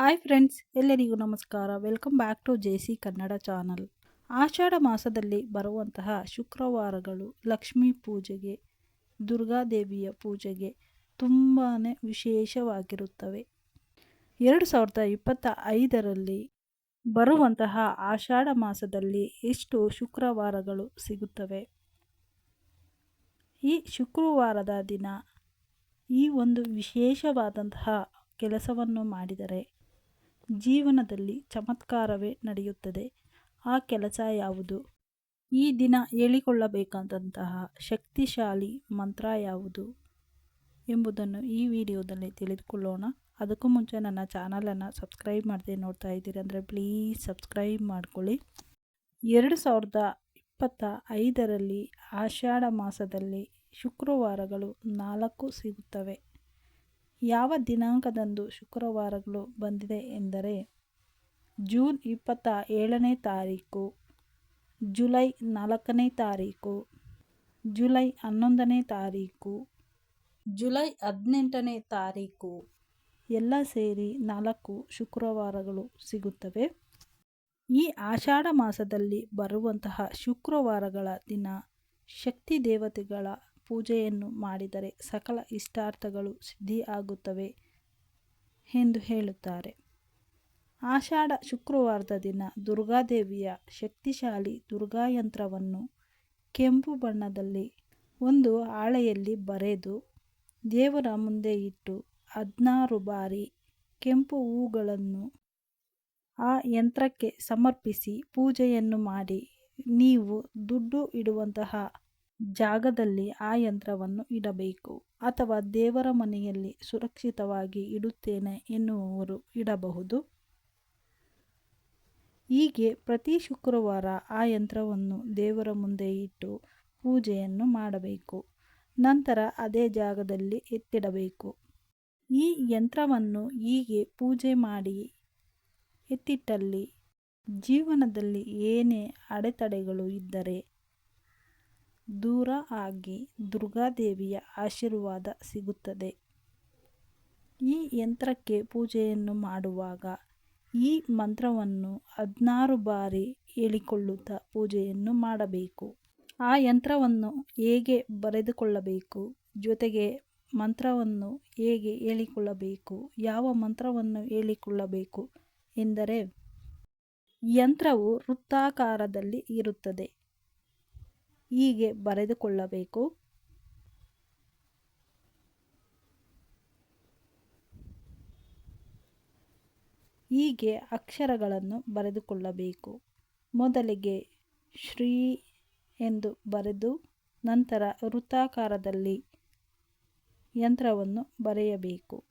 Hi friends ಎಲ್ಲರಿಗೂ ನಮಸ್ಕಾರ. Welcome back to J C Kannada channel ಆಷಾಢ ಮಾಸದಲ್ಲಿ ಬರುವಂತಹ ಶುಕ್ರವಾರಗಳು ಲಕ್ಷ್ಮೀ ಪೂಜೆಗೆ ದುರ್ಗಾದೇವಿಯ ಪೂಜೆಗೆ ತುಂಬಾ ವಿಶೇಷವಾಗಿರುತ್ತವೆ. ಎರಡು ಸಾವಿರದ ಇಪ್ಪತ್ತ ಐದರಲ್ಲಿ ಬರುವಂತಹ ಆಷಾಢ ಮಾಸದಲ್ಲಿ ಎಷ್ಟು ಶುಕ್ರವಾರಗಳು ಸಿಗುತ್ತವೆ? ಈ ಶುಕ್ರವಾರದ ದಿನ ಈ ಒಂದು ವಿಶೇಷವಾದಂತಹ ಕೆಲಸವನ್ನು ಮಾಡಿದರೆ ಜೀವನದಲ್ಲಿ ಚಮತ್ಕಾರವೇ ನಡೆಯುತ್ತದೆ. ಆ ಕೆಲಸ ಯಾವುದು? ಈ ದಿನ ಹೇಳಿಕೊಳ್ಳಬೇಕಾದಂತಹ ಶಕ್ತಿಶಾಲಿ ಮಂತ್ರ ಯಾವುದು? ಎಂಬುದನ್ನು ಈ ವಿಡಿಯೋದಲ್ಲಿ ತಿಳಿದುಕೊಳ್ಳೋಣ. ಅದಕ್ಕೂ ಮುಂಚೆ ನನ್ನ ಚಾನಲನ್ನು ಸಬ್ಸ್ಕ್ರೈಬ್ ಮಾಡದೆ ನೋಡ್ತಾ ಇದ್ದೀರಿ ಅಂದರೆ ಪ್ಲೀಸ್ ಸಬ್ಸ್ಕ್ರೈಬ್ ಮಾಡ್ಕೊಳ್ಳಿ. ಎರಡು ಸಾವಿರದ ಇಪ್ಪತ್ತ ಐದರಲ್ಲಿ ಆಷಾಢ ಮಾಸದಲ್ಲಿ ಶುಕ್ರವಾರಗಳು ನಾಲ್ಕು ಸಿಗುತ್ತವೆ. ಯಾವ ದಿನಾಂಕದಂದು ಶುಕ್ರವಾರಗಳು ಬಂದಿದೆ ಎಂದರೆ ಜೂನ್ ಇಪ್ಪತ್ತ ಏಳನೇ ತಾರೀಕು, ಜುಲೈ ನಾಲ್ಕನೇ ತಾರೀಕು, ಜುಲೈ ಹನ್ನೊಂದನೇ ತಾರೀಕು, ಜುಲೈ ಹದಿನೆಂಟನೇ ತಾರೀಕು ಎಲ್ಲ ಸೇರಿ ನಾಲ್ಕು ಶುಕ್ರವಾರಗಳು ಸಿಗುತ್ತವೆ. ಈ ಆಷಾಢ ಮಾಸದಲ್ಲಿ ಬರುವಂತಹ ಶುಕ್ರವಾರಗಳ ದಿನ ಶಕ್ತಿ ದೇವತೆಗಳ ಪೂಜೆಯನ್ನು ಮಾಡಿದರೆ ಸಕಲ ಇಷ್ಟಾರ್ಥಗಳು ಸಿದ್ಧಿಯಾಗುತ್ತವೆ ಎಂದು ಹೇಳುತ್ತಾರೆ. ಆಷಾಢ ಶುಕ್ರವಾರದ ದಿನ ದುರ್ಗಾದೇವಿಯ ಶಕ್ತಿಶಾಲಿ ದುರ್ಗಾಯಂತ್ರವನ್ನು ಕೆಂಪು ಬಣ್ಣದಲ್ಲಿ ಒಂದು ಹಾಳೆಯಲ್ಲಿ ಬರೆದು ದೇವರ ಮುಂದೆ ಇಟ್ಟು ಹದಿನಾರು ಬಾರಿ ಕೆಂಪು ಹೂಗಳನ್ನು ಆ ಯಂತ್ರಕ್ಕೆ ಸಮರ್ಪಿಸಿ ಪೂಜೆಯನ್ನು ಮಾಡಿ ನೀವು ದುಡ್ಡು ಇಡುವಂತಹ ಜಾಗದಲ್ಲಿ ಆ ಯಂತ್ರವನ್ನು ಇಡಬೇಕು ಅಥವಾ ದೇವರ ಮನೆಯಲ್ಲಿ ಸುರಕ್ಷಿತವಾಗಿ ಇಡುತ್ತೇನೆ ಎನ್ನುವವರು ಇಡಬಹುದು. ಹೀಗೆ ಪ್ರತಿ ಶುಕ್ರವಾರ ಆ ಯಂತ್ರವನ್ನು ದೇವರ ಮುಂದೆ ಇಟ್ಟು ಪೂಜೆಯನ್ನು ಮಾಡಬೇಕು. ನಂತರ ಅದೇ ಜಾಗದಲ್ಲಿ ಎತ್ತಿಡಬೇಕು. ಈ ಯಂತ್ರವನ್ನು ಹೀಗೆ ಪೂಜೆ ಮಾಡಿ ಎತ್ತಿಟ್ಟಲ್ಲಿ ಜೀವನದಲ್ಲಿ ಏನೇ ಅಡೆತಡೆಗಳು ಇದ್ದರೆ ದೂರ ಆಗಿ ದುರ್ಗಾದೇವಿಯ ಆಶೀರ್ವಾದ ಸಿಗುತ್ತದೆ. ಈ ಯಂತ್ರಕ್ಕೆ ಪೂಜೆಯನ್ನು ಮಾಡುವಾಗ ಈ ಮಂತ್ರವನ್ನು ಹದಿನಾರು ಬಾರಿ ಹೇಳಿಕೊಳ್ಳುತ್ತಾ ಪೂಜೆಯನ್ನು ಮಾಡಬೇಕು. ಆ ಯಂತ್ರವನ್ನು ಹೇಗೆ ಬರೆದುಕೊಳ್ಳಬೇಕು, ಜೊತೆಗೆ ಮಂತ್ರವನ್ನು ಹೇಗೆ ಹೇಳಿಕೊಳ್ಳಬೇಕು, ಯಾವ ಮಂತ್ರವನ್ನು ಹೇಳಿಕೊಳ್ಳಬೇಕು ಎಂದರೆ, ಯಂತ್ರವು ವೃತ್ತಾಕಾರದಲ್ಲಿ ಇರುತ್ತದೆ. ಹೀಗೆ ಬರೆದುಕೊಳ್ಳಬೇಕು. ಹೀಗೆ ಅಕ್ಷರಗಳನ್ನು ಬರೆದುಕೊಳ್ಳಬೇಕು. ಮೊದಲಿಗೆ ಶ್ರೀ ಎಂದು ಬರೆದು ನಂತರ ವೃತ್ತಾಕಾರದಲ್ಲಿ ಯಂತ್ರವನ್ನು ಬರೆಯಬೇಕು.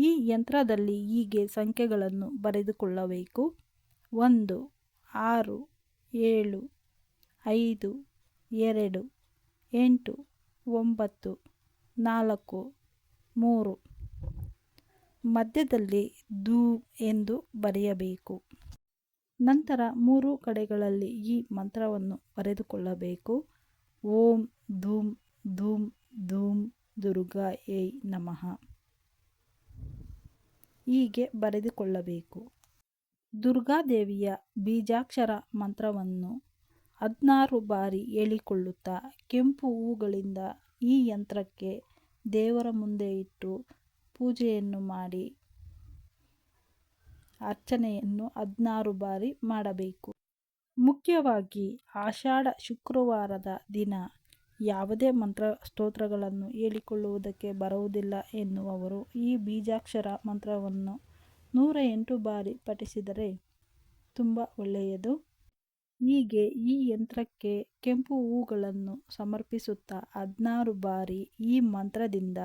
ಈ ಯಂತ್ರದಲ್ಲಿ ಹೀಗೆ ಸಂಖ್ಯೆಗಳನ್ನು ಬರೆದುಕೊಳ್ಳಬೇಕು. ಒಂದು, ಆರು, ಏಳು, ಐದು, ಎರಡು, ಎಂಟು, ಒಂಬತ್ತು, ನಾಲ್ಕು, ಮೂರು. ಮಧ್ಯದಲ್ಲಿ ಧೂ ಎಂದು ಬರೆಯಬೇಕು. ನಂತರ ಮೂರು ಕಡೆಗಳಲ್ಲಿ ಈ ಮಂತ್ರವನ್ನು ಬರೆದುಕೊಳ್ಳಬೇಕು. ಓಂ ಧೂಮ್ ಧೂಮ್ ಧೂಮ್ ದುರ್ಗಾ ಏಯ್ ನಮಃ. ಹೀಗೆ ಬರೆದುಕೊಳ್ಳಬೇಕು. ದುರ್ಗಾದೇವಿಯ ಬೀಜಾಕ್ಷರ ಮಂತ್ರವನ್ನು ಹದಿನಾರು ಬಾರಿ ಹೇಳಿಕೊಳ್ಳುತ್ತಾ ಕೆಂಪು ಹೂಗಳಿಂದ ಈ ಯಂತ್ರಕ್ಕೆ ದೇವರ ಮುಂದೆ ಇಟ್ಟು ಪೂಜೆಯನ್ನು ಮಾಡಿ ಅರ್ಚನೆಯನ್ನು ಹದಿನಾರು ಬಾರಿ ಮಾಡಬೇಕು. ಮುಖ್ಯವಾಗಿ ಆಷಾಢ ಶುಕ್ರವಾರದ ದಿನ ಯಾವುದೇ ಮಂತ್ರ ಸ್ತೋತ್ರಗಳನ್ನು ಹೇಳಿಕೊಳ್ಳುವುದಕ್ಕೆ ಬರುವುದಿಲ್ಲ ಎನ್ನುವವರು ಈ ಬೀಜಾಕ್ಷರ ಮಂತ್ರವನ್ನು ನೂರ ಎಂಟು ಬಾರಿ ಪಠಿಸಿದರೆ ತುಂಬ ಒಳ್ಳೆಯದು. ಹೀಗೆ ಈ ಯಂತ್ರಕ್ಕೆ ಕೆಂಪು ಹೂಗಳನ್ನು ಸಮರ್ಪಿಸುತ್ತಾ ಹದಿನಾರು ಬಾರಿ ಈ ಮಂತ್ರದಿಂದ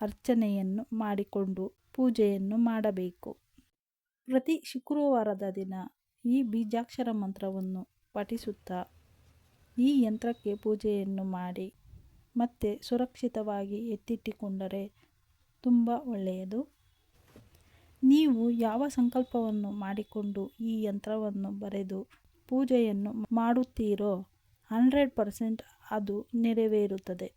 ಅರ್ಚನೆಯನ್ನು ಮಾಡಿಕೊಂಡು ಪೂಜೆಯನ್ನು ಮಾಡಬೇಕು. ಪ್ರತಿ ಶುಕ್ರವಾರದ ದಿನ ಈ ಬೀಜಾಕ್ಷರ ಮಂತ್ರವನ್ನು ಪಠಿಸುತ್ತಾ ಈ ಯಂತ್ರಕ್ಕೆ ಪೂಜೆಯನ್ನು ಮಾಡಿ ಮತ್ತೆ ಸುರಕ್ಷಿತವಾಗಿ ಎತ್ತಿಟ್ಟುಕೊಂಡರೆ ತುಂಬ ಒಳ್ಳೆಯದು. ನೀವು ಯಾವ ಸಂಕಲ್ಪವನ್ನು ಮಾಡಿಕೊಂಡು ಈ ಯಂತ್ರವನ್ನು ಬರೆದು ಪೂಜೆಯನ್ನು ಮಾಡುತ್ತೀರೋ ಹಂಡ್ರೆಡ್ ಪರ್ಸೆಂಟ್ ಅದು ನೆರವೇರುತ್ತದೆ.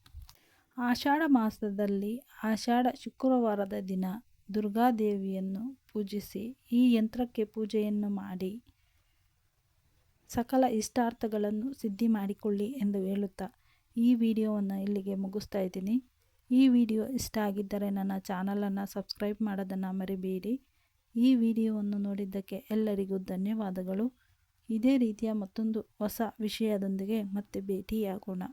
ಆಷಾಢ ಮಾಸದಲ್ಲಿ ಆಷಾಢ ಶುಕ್ರವಾರದ ದಿನ ದುರ್ಗಾದೇವಿಯನ್ನು ಪೂಜಿಸಿ ಈ ಯಂತ್ರಕ್ಕೆ ಪೂಜೆಯನ್ನು ಮಾಡಿ ಸಕಲ ಇಷ್ಟಾರ್ಥಗಳನ್ನು ಸಿದ್ಧಿ ಮಾಡಿಕೊಳ್ಳಿ ಎಂದು ಹೇಳುತ್ತಾ ಈ ವಿಡಿಯೋವನ್ನು ಇಲ್ಲಿಗೆ ಮುಗಿಸ್ತಾ ಇದ್ದೀನಿ. ಈ ವಿಡಿಯೋ ಇಷ್ಟ ಆಗಿದ್ದರೆ ನನ್ನ ಚಾನಲನ್ನು ಸಬ್ಸ್ಕ್ರೈಬ್ ಮಾಡೋದನ್ನು ಮರಿಬೇಡಿ. ಈ ವಿಡಿಯೋವನ್ನು ನೋಡಿದ್ದಕ್ಕೆ ಎಲ್ಲರಿಗೂ ಧನ್ಯವಾದಗಳು. ಇದೇ ರೀತಿಯ ಮತ್ತೊಂದು ಹೊಸ ವಿಷಯದೊಂದಿಗೆ ಮತ್ತೆ ಭೇಟಿಯಾಗೋಣ.